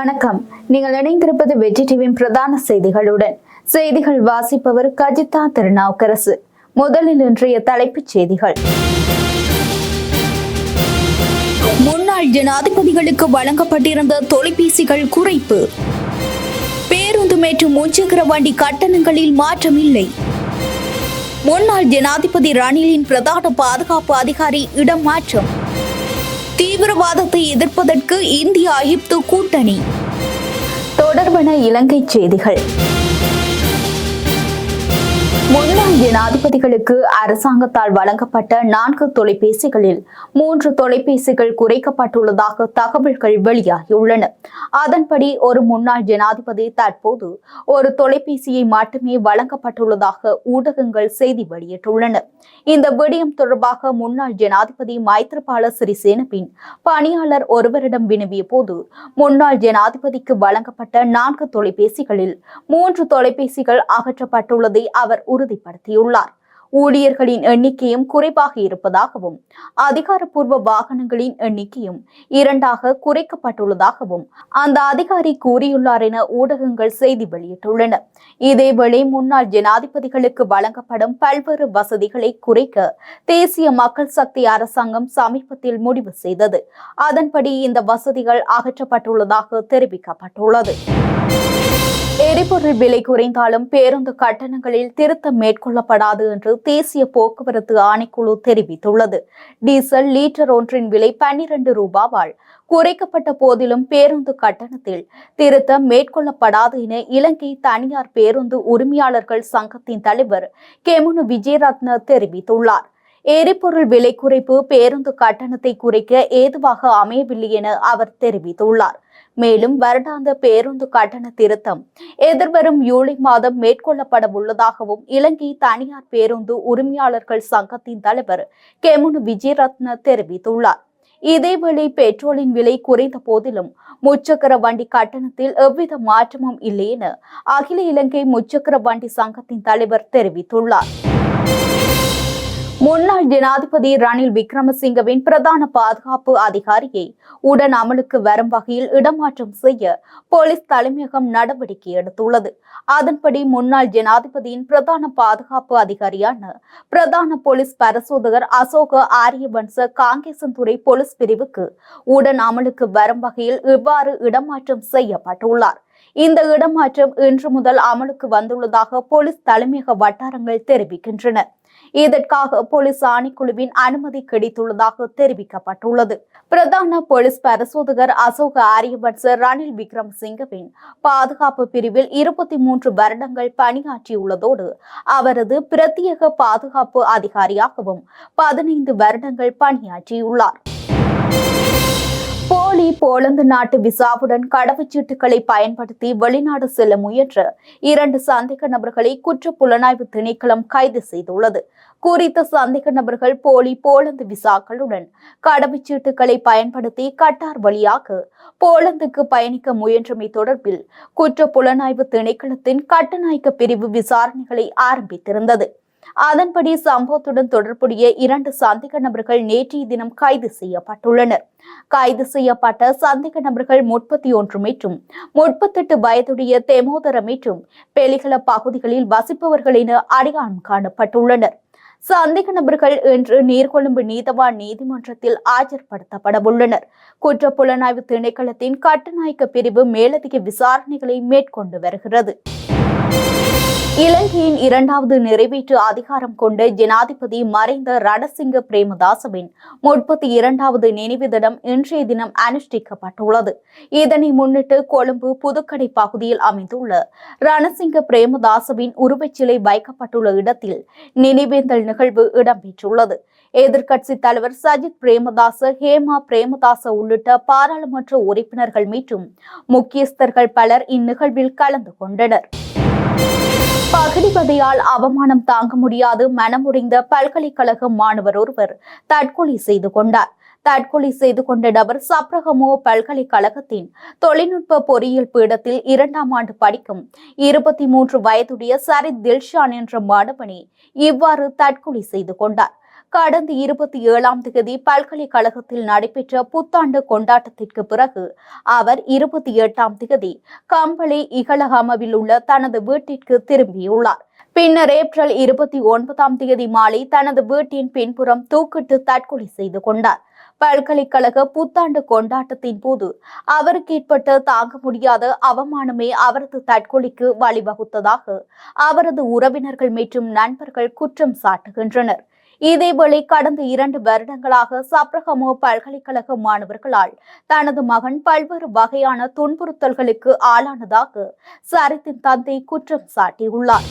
வணக்கம். நீங்கள் இணைந்திருப்பது வெற்றி டிவியின் பிரதான செய்திகளுடன். செய்திகள் வாசிப்பவர் கஜிதா திருநாவுக்கரசு. முதலில் இன்றைய தலைப்புச் செய்திகள். முன்னாள் ஜனாதிபதிகளுக்கு வழங்கப்பட்டிருந்த தொலைபேசிகள் குறைப்பு. பேருந்து மற்றும் முச்சக்கர வண்டி கட்டணங்களில் மாற்றம் இல்லை. முன்னாள் ஜனாதிபதி ரணிலின் பிரதான பாதுகாப்பு அதிகாரி இடம் மாற்றம். தீவிரவாதத்தை எதிர்ப்பதற்கு இந்தியா எகிப்து கூட்டணி. தொடர்பான இலங்கை செய்திகள். முன்னாள் ஜனாதிபதிகளுக்கு அரசாங்கத்தால் வழங்கப்பட்ட நான்கு தொலைபேசிகளில் மூன்று தொலைபேசிகள் குறைக்கப்பட்டுள்ளதாக தகவல்கள் வெளியாகியுள்ளன. அதன்படி ஒரு முன்னாள் ஜனாதிபதி தற்போது ஒரு தொலைபேசியை மட்டுமே வழங்கப்பட்டுள்ளதாக ஊடகங்கள் செய்தி வெளியிட்டுள்ளன. இந்த விடயம் தொடர்பாக முன்னாள் ஜனாதிபதி மைத்ரிபால சிறிசேனவின் பணியாளர் ஒருவரிடம் வினவிய போது முன்னாள் ஜனாதிபதிக்கு வழங்கப்பட்ட நான்கு தொலைபேசிகளில் மூன்று தொலைபேசிகள் அகற்றப்பட்டுள்ளதை அவர் உறுதிப்படுத்தியுள்ளார். ஊழியர்களின் எண்ணிக்கையும் குறைவாக இருப்பதாகவும் அதிகாரப்பூர்வ வாகனங்களின் எண்ணிக்கையும் இரண்டாக குறைக்கப்பட்டுள்ளதாகவும் அந்த அதிகாரி கூறியுள்ளார் என ஊடகங்கள் செய்தி வெளியிட்டுள்ளன. இதேவேளை முன்னாள் ஜனாதிபதிகளுக்கு வழங்கப்படும் பல்வேறு வசதிகளை குறைக்க தேசிய மக்கள் சக்தி அரசாங்கம் சமீபத்தில் முடிவு செய்தது. அதன்படி இந்த வசதிகள் அகற்றப்பட்டுள்ளதாக தெரிவிக்கப்பட்டுள்ளது. எரிபொருள் விலை குறைந்தாலும் பேருந்து கட்டணங்களில் திருத்தம் மேற்கொள்ளப்படாது என்று தேசிய போக்குவரத்து ஆணைக்குழு தெரிவித்துள்ளது. டீசல் லீட்டர் ஒன்றின் விலை பன்னிரண்டு ரூபாவால் குறைக்கப்பட்ட போதிலும் பேருந்து கட்டணத்தில் திருத்தம் மேற்கொள்ளப்படாது என இலங்கை தனியார் பேருந்து உரிமையாளர்கள் சங்கத்தின் தலைவர் கெமுனு விஜயரத்ன தெரிவித்துள்ளார். எரிபொருள் விலை குறைப்பு பேருந்து கட்டணத்தை குறைக்க ஏதுவாக அமையவில்லை என அவர் தெரிவித்துள்ளார். மேலும் வருடாந்த பேருந்து கட்டண திருத்தம் எதிர்வரும் ஜூலை மாதம் மேற்கொள்ளப்பட உள்ளதாகவும் இலங்கை தனியார் பேருந்து உரிமையாளர்கள் சங்கத்தின் தலைவர் கெமுனு விஜயரத்ன தெரிவித்துள்ளார். இதேவேளை பெட்ரோலின் விலை குறைந்த போதிலும் முச்சக்கர வண்டி கட்டணத்தில் எவ்வித மாற்றமும் இல்லை என அகில இலங்கை முச்சக்கர வண்டி சங்கத்தின் தலைவர் தெரிவித்துள்ளார். முன்னாள் ஜனாதிபதி ரணில் விக்ரமசிங்கவின் பிரதான பாதுகாப்பு அதிகாரியை உடன் அமலுக்கு வரும் வகையில் இடமாற்றம் செய்ய போலீஸ் தலைமையகம் நடவடிக்கை எடுத்துள்ளது. அதன்படி முன்னாள் ஜனாதிபதியின் பிரதான பாதுகாப்பு அதிகாரியான பிரதான போலீஸ் பரிசோதகர் அசோக ஆரியவன்ச காங்கேசன்துறை போலீஸ் பிரிவுக்கு உடன் அமலுக்கு வரும் வகையில் இவ்வாறு இடமாற்றம் செய்யப்பட்டுள்ளார். இந்த இடமாற்றம் இன்று முதல் அமலுக்கு வந்துள்ளதாக போலீஸ் தலைமையக வட்டாரங்கள் தெரிவிக்கின்றன. இதற்காக போலீஸ் ஆணைக்குழுவின் அனுமதி கிடைத்துள்ளதாக தெரிவிக்கப்பட்டுள்ளது. பிரதான போலீஸ் பரிசோதகர் அசோக ஆரியவன்ச ரணில் விக்ரம் சிங்கவின் பாதுகாப்பு பிரிவில் இருபத்தி மூன்று வருடங்கள் பணியாற்றியுள்ளதோடு அவரது பிரத்யேக பாதுகாப்பு அதிகாரியாகவும் பதினைந்து வருடங்கள் பணியாற்றியுள்ளார். போலந்து நாட்டு விசாவுடன் கடவுச்சீட்டுகளை பயன்படுத்தி வெளிநாடு செல்ல முயன்ற இரண்டு சந்தேக நபர்களை குற்ற புலனாய்வு திணைக்களம் கைது செய்துள்ளது. குறித்த சந்தேக நபர்கள் போலி போலந்து விசாக்களுடன் கடவுச்சீட்டுகளை பயன்படுத்தி கட்டார் வழியாக போலந்துக்கு பயணிக்க முயன்றமை தொடர்பில் குற்ற புலனாய்வு திணைக்களத்தின் கட்டநாயக்க பிரிவு விசாரணைகளை ஆரம்பித்திருந்தது. அதன்படி சம்பவத்துடன் தொடர்புடைய இரண்டு சந்தேக நபர்கள் நேற்றைய தினம் கைது செய்யப்பட்டுள்ளனர். கைது செய்யப்பட்ட சந்தேக நபர்கள் முப்பத்தி ஒன்று மற்றும் முப்பத்தெட்டு வயதுடைய தெமோதர மற்றும் பெலிகள பகுதிகளில் வசிப்பவர்கள் என அடையாளம் காணப்பட்டுள்ளனர். சந்தேக நபர்கள் இன்று நீர்கொழும்பு நீதவான் நீதிமன்றத்தில் ஆஜர்படுத்தப்பட உள்ளனர் குற்ற புலனாய்வு திணைக்களத்தின் கட்டுநாயக்க பிரிவு மேலதிக விசாரணைகளை மேற்கொண்டு வருகிறது. இலங்கையின் இரண்டாவது நிறைவேற்று அதிகாரம் கொண்ட ஜனாதிபதி மறைந்த ரணசிங்க பிரேமதாசவின் முப்பத்தி இரண்டாவது நினைவு தினம் இன்றைய தினம் அனுஷ்டிக்கப்பட்டுள்ளது. இதனை முன்னிட்டு கொழும்பு புதுக்கடை பகுதியில் அமைந்துள்ள ரணசிங்க பிரேமதாசவின் உருவச்சிலை வைக்கப்பட்டுள்ள இடத்தில் நினைவேந்தல் நிகழ்வு இடம்பெற்றுள்ளது. எதிர்க்கட்சி தலைவர் சஜித் பிரேமதாச ஹேமா பிரேமதாச உள்ளிட்ட பாராளுமன்ற உறுப்பினர்கள் மற்றும் முக்கியஸ்தர்கள் பலர் இந்நிகழ்வில் கலந்து கொண்டனர். அகதிபதியால் அவமானம் தாங்க முடியாது மனமுடைந்த பல்கலைக்கழக மாணவர் ஒருவர் தற்கொலை செய்து கொண்டார். தற்கொலை செய்து கொண்ட நபர் சப்ரகமோ பல்கலைக்கழகத்தின் தொழில்நுட்ப பொறியியல் பீடத்தில் இரண்டாம் ஆண்டு படிக்கும் இருபத்தி மூன்று வயதுடைய சரித் தில்ஷான் என்ற மாணவனே இவ்வாறு தற்கொலை செய்து கொண்டார். கடந்த இருபத்தி ஏழாம் தேதி பல்கலைக்கழகத்தில் நடைபெற்ற புத்தாண்டு கொண்டாட்டத்திற்கு பிறகு அவர் இருபத்தி எட்டாம் தேதி கம்பளி இகலகாமவில் உள்ள தனது வீட்டிற்கு திரும்பியுள்ளார். பின்னர் ஏப்ரல் இருபத்தி ஒன்பதாம் தேதி மாலை தனது வீட்டின் பின்புறம் தூக்கிட்டு தற்கொலை செய்து கொண்டார். பல்கலைக்கழக புத்தாண்டு கொண்டாட்டத்தின் போது அவருக்கு ஏற்பட்ட தாங்க முடியாத அவமானமே அவரது தற்கொலைக்கு வழிவகுத்ததாக அவரது உறவினர்கள் மற்றும் நண்பர்கள் குற்றம் சாட்டுகின்றனர். இதேவேளை கடந்த இரண்டு வருடங்களாக சப்ரகமோ பல்கலைக்கழக மாணவர்களால் தனது மகன் பல்வேறு வகையான துன்புறுத்தல்களுக்கு ஆளானதாக சரித்தின் தந்தை குற்றம் சாட்டியுள்ளார்.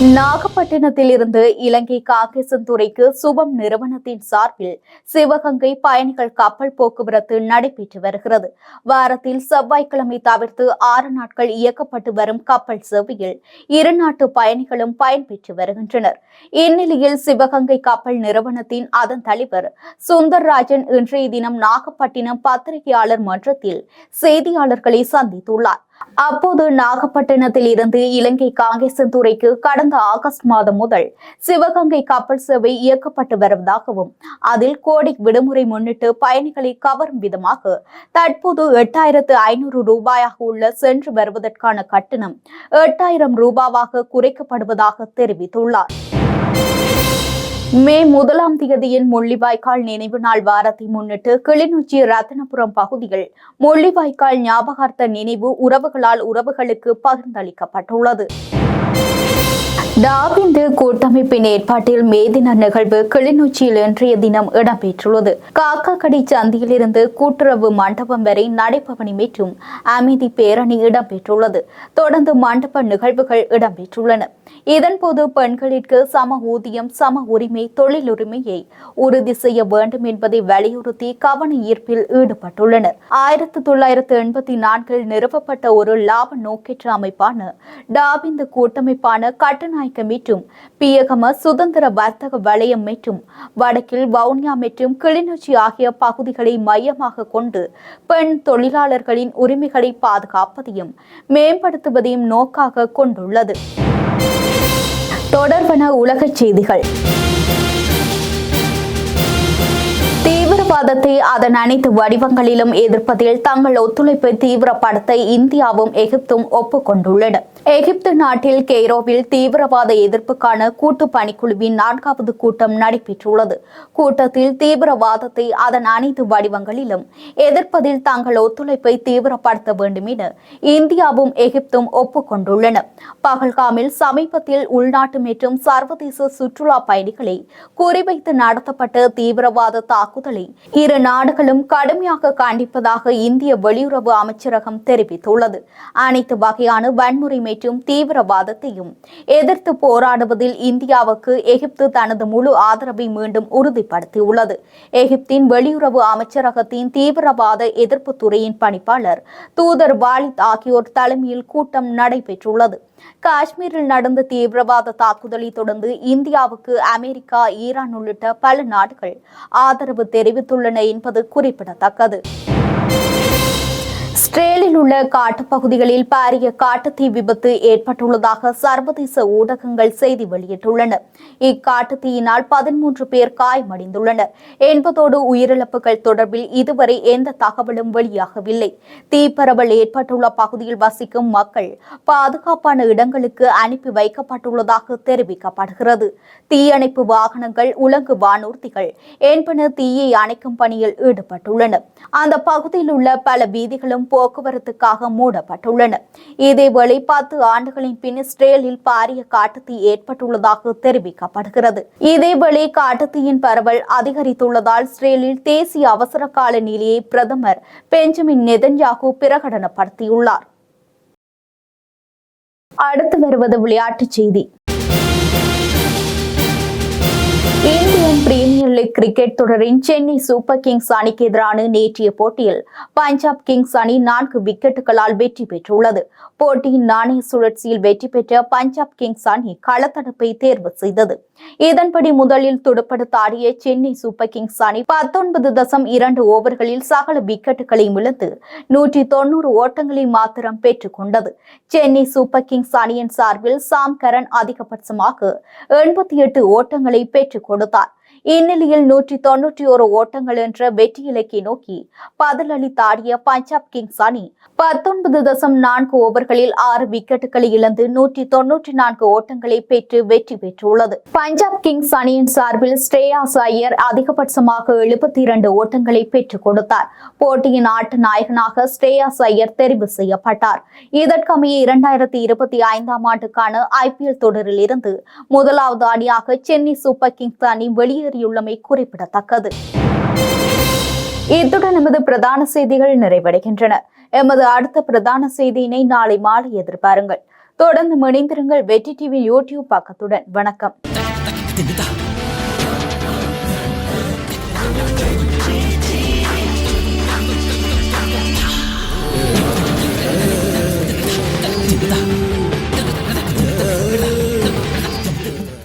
நாகப்பட்டினத்தில் இருந்து இலங்கை காங்கேசன் துறைக்கு சுபம் நிறுவனத்தின் சார்பில் சிவகங்கை பயணிகள் கப்பல் போக்குவரத்து நடைபெற்று வருகிறது. வாரத்தில் செவ்வாய்க்கிழமை தவிர்த்து ஆறு நாட்கள் இயக்கப்பட்டு வரும் கப்பல் சேவையில் இரு நாட்டு பயணிகளும் பயன்பெற்று வருகின்றனர். இந்நிலையில் சிவகங்கை கப்பல் நிறுவனத்தின் அதன் தலைவர் சுந்தர்ராஜன் இன்றைய தினம் நாகப்பட்டினம் பத்திரிகையாளர் மன்றத்தில் செய்தியாளர்களை சந்தித்துள்ளார். அப்போது நாகப்பட்டினத்தில் இருந்து இலங்கை காங்கேசன் துறைக்கு கடந்த ஆகஸ்ட் மாதம் முதல் சிவகங்கை கப்பல் சேவை இயக்கப்பட்டு வருவதாகவும் அதில் கோடை விடுமுறை முன்னிட்டு பயணிகளை கவரும் விதமாக தற்போது எட்டாயிரத்து ஐநூறு ரூபாயாக உள்ள சென்று வருவதற்கான கட்டணம் எட்டாயிரம் ரூபாவாக குறைக்கப்படுவதாக தெரிவித்துள்ளார். மே முதலாம் தேதியின் முள்ளிவாய்க்கால் நினைவு நாள் வாரத்தை முன்னிட்டு கிளிநொச்சி ரத்தனபுரம் பகுதியில் முள்ளிவாய்க்கால் ஞாபகார்த்த நினைவு உறவுகளால் உறவுகளுக்கு பகிர்ந்தளிக்கப்பட்டுள்ளது. டாவிந்து கூட்டமைப்பின் ஏற்பாட்டில் மே தின நிகழ்வு கிளிநொச்சியில் இன்றைய தினம் இடம்பெற்றுள்ளது. காக்காக்கடை சந்தியிலிருந்து கூட்டுறவு மண்டபம் வரை நடைபவனி மற்றும் அமைதி பேரணி இடம்பெற்றுள்ளது. தொடர்ந்து மண்டப நிகழ்வுகள் இடம்பெற்றுள்ளன. இதன்போது பெண்களிற்கு சம ஊதியம் சம உரிமை தொழிலுரிமையை உறுதி செய்ய வேண்டும் என்பதை வலியுறுத்தி கவன ஈர்ப்பில் ஈடுபட்டுள்ளனர். ஆயிரத்தி தொள்ளாயிரத்து எண்பத்தி நான்கில் நிறுவப்பட்ட ஒரு லாப நோக்கற்ற அமைப்பான டாவிந்து கூட்டமைப்பான ஜனநாயக மற்றும் பியகம சுதந்திர வர்த்தக வலயம் மற்றும் வடக்கில் வவுனியா மற்றும் கிளிநொச்சி ஆகிய பகுதிகளை மையமாக கொண்டு பெண் தொழிலாளர்களின் உரிமைகளை பாதுகாப்பதையும் மேம்படுத்துவதையும் நோக்காக கொண்டுள்ளது. தொடர்பன உலகச் செய்திகள். தீவிரவாதத்தை அதன் அனைத்து வடிவங்களிலும் எதிர்ப்பதில் தங்கள் ஒத்துழைப்பை தீவிரப்படுத்த இந்தியாவும் எகிப்தும் ஒப்புக்கொண்டுள்ளன. எகிப்து நாட்டில் கெய்ரோவில் தீவிரவாத எதிர்ப்புக்கான கூட்டு பணிக்குழுவின் நான்காவது கூட்டம் நடைபெற்றுள்ளது. கூட்டத்தில் தீவிரவாதத்தை அதன் அனைத்து வடிவங்களிலும் எதிர்ப்பதில் தங்கள் ஒத்துழைப்பை தீவிரப்படுத்த வேண்டும் என இந்தியாவும் எகிப்தும் ஒப்புக்கொண்டுள்ளன. பகல்காமில் சமீபத்தில் உள்நாட்டு மற்றும் சர்வதேச சுற்றுலா பயணிகளை குறிவைத்து நடத்தப்பட்ட தீவிரவாத தாக்குதலை இரு நாடுகளும் கடுமையாக கண்டிப்பதாக இந்திய வெளியுறவு அமைச்சரகம் தெரிவித்துள்ளது. அனைத்து வகையான வன்முறை மற்றும் தீவிரவாதத்தையும் எதிர்த்து போராடுவதில் இந்தியாவுக்கு எகிப்து தனது முழு ஆதரவை மீண்டும் உறுதிப்படுத்தியுள்ளது. எகிப்தின் வெளியுறவு அமைச்சரகத்தின் தீவிரவாத எதிர்ப்பு துறையின் பணிப்பாளர் தூதர் வாலித் ஆகியோர் தலைமையில் கூட்டம் நடைபெற்றுள்ளது. காஷ்மீரில் நடந்த தீவிரவாத தாக்குதலை தொடர்ந்து இந்தியாவுக்கு அமெரிக்கா ஈரான் உள்ளிட்ட பல நாடுகள் ஆதரவு தெரிவித்துள்ளன என்பது குறிப்பிடத்தக்கது. இஸ்ரேலில் உள்ள காட்டுப்பகுதிகளில் பாரிய காட்டுத்தீ விபத்து ஏற்பட்டுள்ளதாக சர்வதேச ஊடகங்கள் செய்தி வெளியிட்டுள்ளன. இக்காட்டுத்தீயினால் பதிமூன்று பேர் காயமடைந்துள்ளனர். என்பதோடு உயிரிழப்புகள் தொடர்பில் இதுவரை எந்த தகவலும் வெளியாகவில்லை. தீப்பரவல் ஏற்பட்டுள்ள பகுதியில் வசிக்கும் மக்கள் பாதுகாப்பான இடங்களுக்கு அனுப்பி வைக்கப்பட்டுள்ளதாக தெரிவிக்கப்படுகிறது. தீயணைப்பு வாகனங்கள் உலங்கு வானூர்த்திகள் என்பன தீயை அணைக்கும் பணியில் ஈடுபட்டுள்ளன. அந்த பகுதியில் உள்ள பல வீதிகளும் போக்குவரத்துக்காக மூடப்பட்டுள்ளன. இதேவேளை பத்து ஆண்டுகளின் பின் இஸ்ரேலில் பாரிய காட்டுத்தீ ஏற்பட்டுள்ளதாக தெரிவிக்கப்படுகிறது. இதேவேளை காட்டுத்தீயின் பரவல் அதிகரித்துள்ளதால் இஸ்ரேலில் தேசிய அவசர கால நிலையை பிரதமர் பெஞ்சமின் நெதன்யாகு பிரகடனப்படுத்தியுள்ளார். அடுத்து வருவது விளையாட்டுச் செய்தி. இந்தியன் பிரீமியர் லீக் கிரிக்கெட் தொடரின் சென்னை சூப்பர் கிங்ஸ் அணிக்கு எதிரான நேற்றைய போட்டியில் பஞ்சாப் கிங்ஸ் அணி நான்கு விக்கெட்டுகளால் வெற்றி பெற்றுள்ளது. போட்டியின் நாணய சுழற்சியில் வெற்றி பெற்ற பஞ்சாப் கிங்ஸ் அணி களத்தடுப்பை தேர்வு செய்தது. இதன்படி முதலில் துடுப்படுத்த ஆடிய சென்னை சூப்பர் கிங்ஸ் அணி பத்தொன்பது தசம் இரண்டு ஓவர்களில் சகல விக்கெட்டுகளை இழந்து நூற்றி தொண்ணூறு ஓட்டங்களை மாத்திரம் பெற்றுக் கொண்டது. சென்னை சூப்பர் கிங்ஸ் அணியின் சார்பில் சாம் கரன் அதிகபட்சமாக எண்பத்தி எட்டு ஓட்டங்களை பெற்றுக் கொடுத்தார். இந்நிலையில் நூற்றி தொன்னூற்றி ஒரு ஓட்டங்கள் என்ற வெற்றி இலக்கை நோக்கி பதிலளித்தாடிய பஞ்சாப் கிங்ஸ் அணி பத்தொன்பது தசம் நான்கு ஓவர்களில் ஆறு விக்கெட்டுகளை இழந்து நூற்றி தொன்னூற்றி நான்கு ஓட்டங்களை பெற்று வெற்றி பெற்றுள்ளது. பஞ்சாப் கிங்ஸ் அணியின் சார்பில் ஸ்ரேயாஸ் ஐயர் அதிகபட்சமாக எழுபத்தி இரண்டு ஓட்டங்களை பெற்றுக் கொடுத்தார். போட்டியின் ஆட்ட நாயகனாக ஸ்ரேயாஸ் ஐயர் தெரிவு செய்யப்பட்டார். இதற்கமைய இரண்டாயிரத்தி இருபத்தி ஐந்தாம் ஆண்டுக்கான ஐபிஎல் தொடரில் இருந்து முதலாவது அணியாக சென்னை சூப்பர் கிங்ஸ் அணி முன்னேறியுள்ளமை குறிப்பிடத்தக்கது. இத்துடன் எமது பிரதான செய்திகள் நிறைவடைகின்றன. எமது அடுத்த பிரதான செய்தியினை நாளை மாலை எதிர்பாருங்கள். தொடர்ந்து மணிந்திருங்கள் வெற்றி டிவி யூடியூப் பக்கத்துடன். வணக்கம்.